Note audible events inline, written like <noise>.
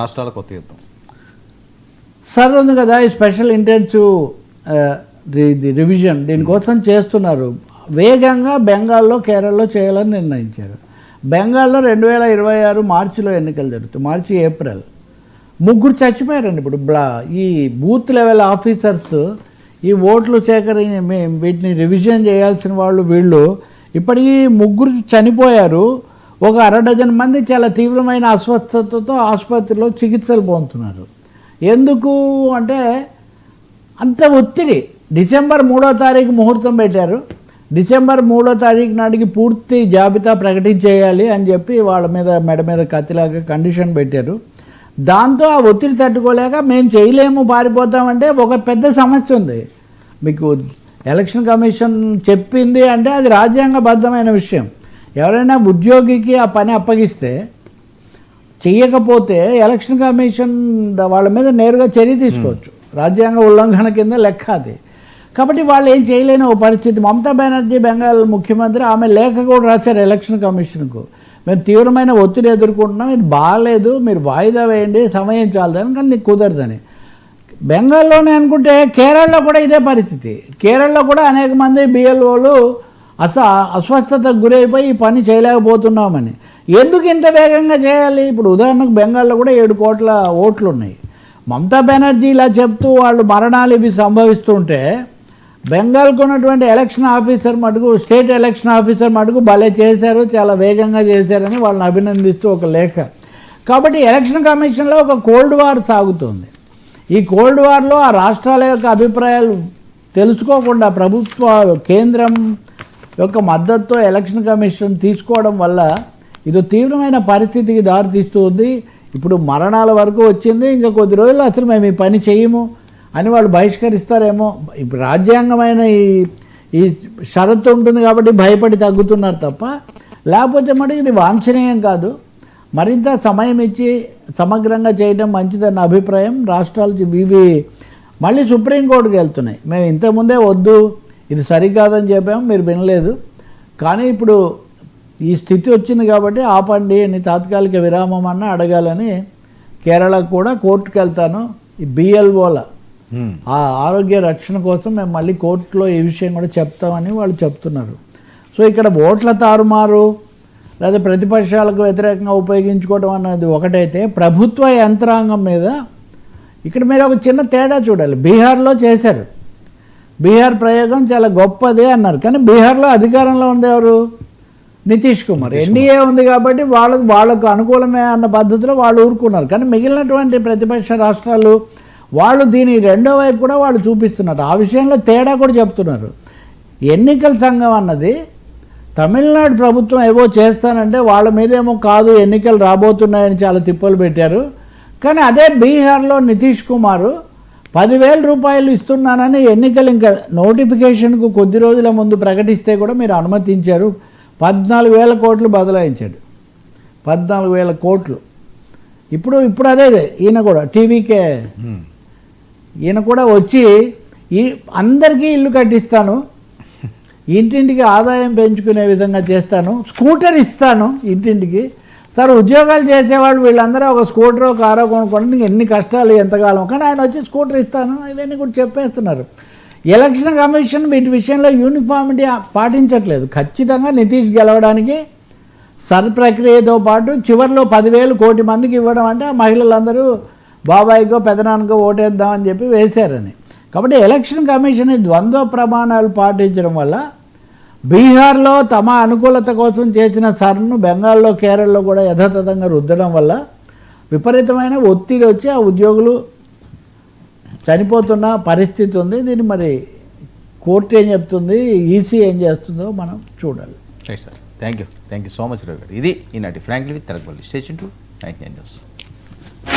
రాష్ట్రాల కొత్త యుద్ధం. సార్ ఉంది కదా ఈ స్పెషల్ ఇంటెన్సివ్ ఇది రివిజన్ దీనికోసం చేస్తున్నారు. వేగంగా బెంగాల్లో కేరళలో చేయాలని నిర్ణయించారు. బెంగాల్లో రెండు వేల ఇరవై ఆరు మార్చిలో ఎన్నికలు జరుగుతాయి. March April. ముగ్గురు చచ్చిపోయారండి ఇప్పుడు. బ్లా ఈ బూత్ లెవెల్ ఆఫీసర్స్ ఈ ఓట్లు సేకరి వీటిని రివిజన్ చేయాల్సిన వాళ్ళు వీళ్ళు ఇప్పటికీ ముగ్గురు చనిపోయారు. ఒక అరడజన్ మంది చాలా తీవ్రమైన అస్వస్థతతో ఆసుపత్రిలో చికిత్సలు పొందుతున్నారు. ఎందుకు అంటే అంత ఒత్తిడి. డిసెంబర్ మూడో తారీఖు ముహూర్తం పెట్టారు. డిసెంబర్ మూడో తారీఖు నాటికి పూర్తి జాబితా ప్రకటించేయాలి అని చెప్పి వాళ్ళ మీద మెడ మీద కత్తిలాగా కండిషన్ పెట్టారు. దాంతో ఆ ఒత్తిడి తట్టుకోలేక మేము చేయలేము పారిపోతామంటే ఒక పెద్ద సమస్య ఉంది. మీకు ఎలక్షన్ కమిషన్ చెప్పింది అంటే అది రాజ్యాంగబద్ధమైన విషయం. ఎవరైనా ఉద్యోగికి ఆ పని అప్పగిస్తే చెయ్యకపోతే ఎలక్షన్ కమిషన్ వాళ్ళ మీద నేరుగా చర్య తీసుకోవచ్చు. రాజ్యాంగ ఉల్లంఘన కింద లెక్క అది. కాబట్టి వాళ్ళు ఏం చేయలేని ఓ పరిస్థితి. మమతా బెనర్జీ బెంగాల్ ముఖ్యమంత్రి ఆమె లేఖ కూడా రాశారు ఎలక్షన్ కమిషన్కు. మేము తీవ్రమైన ఒత్తిడి ఎదుర్కొంటున్నాం. ఇది బాగాలేదు. మీరు వాయిదా వేయండి. సమయం చాలదని కానీ నీకు కుదరదని. బెంగాల్లోనే అనుకుంటే కేరళలో కూడా ఇదే పరిస్థితి. కేరళలో కూడా అనేక మంది బిఎల్ఓలు అస అస్వస్థతకు గురైపోయి ఈ పని చేయలేకపోతున్నామని. ఎందుకు ఇంత వేగంగా చేయాలి? ఇప్పుడు ఉదాహరణకు బెంగాల్లో కూడా ఏడు కోట్ల ఓట్లు ఉన్నాయి మమతా బెనర్జీ ఇలా చెప్తూ వాళ్ళు మరణాలు ఇవి సంభవిస్తుంటే బెంగాల్కు ఉన్నటువంటి ఎలక్షన్ ఆఫీసర్ మటుకు స్టేట్ ఎలక్షన్ ఆఫీసర్ మటుకు భలే చేశారు చాలా వేగంగా చేశారని వాళ్ళని అభినందిస్తూ ఒక లేఖ. కాబట్టి ఎలక్షన్ కమిషన్లో ఒక కోల్డ్ వార్ సాగుతుంది. ఈ కోల్డ్ వార్లో ఆ రాష్ట్రాల యొక్క అభిప్రాయాలు తెలుసుకోకుండా ప్రభుత్వాలు కేంద్రం యొక్క మద్దతుతో ఎలక్షన్ కమిషన్ తీసుకోవడం వల్ల ఇది తీవ్రమైన పరిస్థితికి దారితీస్తుంది ఇప్పుడు మరణాల వరకు వచ్చింది. ఇంకా కొద్ది రోజులు అసలు మేము ఈ పని చేయము అని వాళ్ళు బహిష్కరిస్తారేమో. ఇప్పుడు రాజ్యాంగమైన ఈ ఈ షరతు ఉంటుంది కాబట్టి భయపడి తగ్గుతున్నారు తప్ప లేకపోతే మరి ఇది వాంఛనీయం కాదు. మరింత సమయం ఇచ్చి సమగ్రంగా చేయడం మంచిదన్న అభిప్రాయం రాష్ట్రాలు ఇవి మళ్ళీ సుప్రీంకోర్టుకి వెళ్తున్నాయి. మేము ఇంతకుముందే వద్దు ఇది సరికాదని చెప్పాము మీరు వినలేదు. కానీ ఇప్పుడు ఈ స్థితి వచ్చింది కాబట్టి ఆపండి అని తాత్కాలిక విరామం అన్న అడగాలని కేరళకు కూడా కోర్టుకు వెళ్తాను. ఈ బిఎల్ఓల. ఆ ఆరోగ్య రక్షణ కోసం మేము మళ్ళీ కోర్టులో ఈ విషయం కూడా చెప్తామని వాళ్ళు చెప్తున్నారు. సో ఇక్కడ ఓట్ల తారుమారు లేదా ప్రతిపక్షాలకు వ్యతిరేకంగా ఉపయోగించుకోవడం అన్నది ఒకటైతే ప్రభుత్వ యంత్రాంగం మీద ఇక్కడ మీరు ఒక చిన్న తేడా చూడాలి. బీహార్లో చేశారు. బీహార్ ప్రయోగం చాలా గొప్పది అన్నారు. కానీ బీహార్లో అధికారంలో ఉంది ఎవరు? నితీష్ కుమార్. ఎన్డీఏ ఉంది కాబట్టి వాళ్ళ వాళ్ళకు అనుకూలమే అన్న పద్ధతిలో వాళ్ళు ఊరుకున్నారు. కానీ మిగిలినటువంటి ప్రతిపక్ష రాష్ట్రాలు వాళ్ళు దీని రెండో వైపు కూడా వాళ్ళు చూపిస్తున్నారు. ఆ విషయంలో తేడా కూడా చెప్తున్నారు. ఎన్నికల సంఘం అన్నది తమిళనాడు ప్రభుత్వం ఏవో చేస్తానంటే వాళ్ళ మీదేమో కాదు ఎన్నికలు రాబోతున్నాయని చాలా తిప్పలు పెట్టారు. కానీ అదే బీహార్లో నితీష్ కుమార్ పదివేల రూపాయలు ఇస్తున్నానని ఎన్నికలు ఇంకా నోటిఫికేషన్కు కొద్ది రోజుల ముందు ప్రకటిస్తే కూడా మీరు అనుమతించారు. పద్నాలుగు వేల కోట్లు బదలాయించాడు. పద్నాలుగు వేల కోట్లు. ఇప్పుడు ఇప్పుడు అదే ఈయన కూడా టీవీకే. ఈయన కూడా వచ్చి ఈ అందరికీ ఇల్లు కట్టిస్తాను. <laughs> ఇంటింటికి ఆదాయం పెంచుకునే విధంగా చేస్తాను. స్కూటర్ ఇస్తాను ఇంటింటికి. సార్ ఉద్యోగాలు చేసేవాళ్ళు వీళ్ళందరూ ఒక స్కూటర్ కారో కొనుక్కోండి ఎన్ని కష్టాలు ఎంతకాలం? కానీ ఆయన వచ్చి స్కూటర్ ఇస్తాను ఇవన్నీ కూడా చెప్పేస్తున్నారు. ఎలక్షన్ కమిషన్ వీటి విషయంలో యూనిఫామిటీ పాటించట్లేదు. ఖచ్చితంగా నితీష్ గెలవడానికి సర్ ప్రక్రియతో పాటు చివరిలో పదివేలు కోటి మందికి ఇవ్వడం అంటే ఆ మహిళలందరూ బాబాయికో పెదనాన్నకో ఓటేద్దామని చెప్పి వేశారని. కాబట్టి ఎలక్షన్ కమిషన్ ద్వంద్వ ప్రమాణాలు పాటించడం వల్ల బీహార్లో తమ అనుకూలత కోసం చేసిన సర్ను బెంగాల్లో కేరళలో కూడా యథాతథంగా రుద్దడం వల్ల విపరీతమైన ఒత్తిడి వచ్చి ఆ ఉద్యోగులు చనిపోతున్న పరిస్థితి ఉంది. దీన్ని మరి కోర్టు ఏం చెప్తుంది? ఈసీ ఏం చేస్తుందో మనం చూడాలి. Right sir thank you thank you so much Ravi garu. ఇది ఈనాటి frankly with Teragapalli station tonight nine news